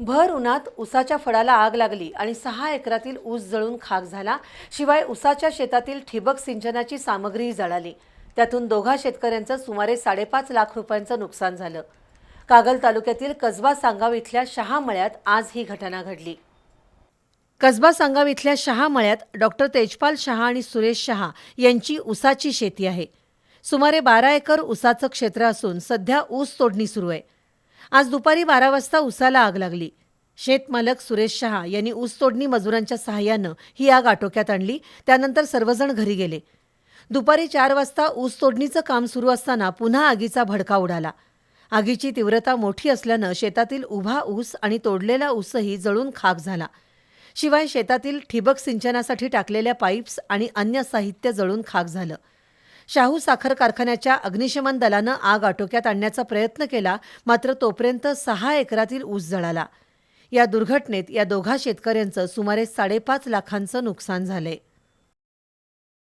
भर उन्हात उसाच्या फळाला आग लागली आणि सहा एकरातील ऊस जळून खाक झाला. शिवाय उसाच्या शेतातील ठिबक सिंचनाची सामग्रीही जळाली. त्यातून दोघा शेतकऱ्यांचं सुमारे साडेपाच लाख रुपयांचं नुकसान झालं. कागल तालुक्यातील कसबा सांगाव इथल्या शहा मळ्यात आज ही घटना घडली. कसबा सांगाव इथल्या शहा मळ्यात डॉक्टर तेजपाल शहा आणि सुरेश शहा यांची उसाची शेती आहे. सुमारे बारा एकर उसाचं क्षेत्र असून सध्या ऊस तोडणी सुरू आहे. आज दुपारी बारा वाजता उसाला आग लागली. शेतमालक सुरेश शहा यांनी ऊस तोडणी मजुरांच्या सहाय्यानं ही आग आटोक्यात आणली त्यानंतर सर्वजण घरी गेले. दुपारी चार वाजता ऊस तोडणीचं काम सुरू असताना पुन्हा आगीचा भडका उडाला. आगीची तीव्रता मोठी असल्यानं शेतातील उभा ऊस आणि तोडलेला ऊसही जळून खाक झाला. शिवाय शेतातील ठिबक सिंचनासाठी टाकलेल्या पाईप्स आणि अन्य साहित्य जळून खाक झालं. शाहू साखर कारखान्याच्या अग्निशमन दलानं आग आटोक्यात आणण्याचा प्रयत्न केला मात्र तोपर्यंत सहा एकरातील ऊस जळाला. या दुर्घटनेत या दोघा शेतकऱ्यांचं सुमारे साडेपाच लाखांचं नुकसान झालंय.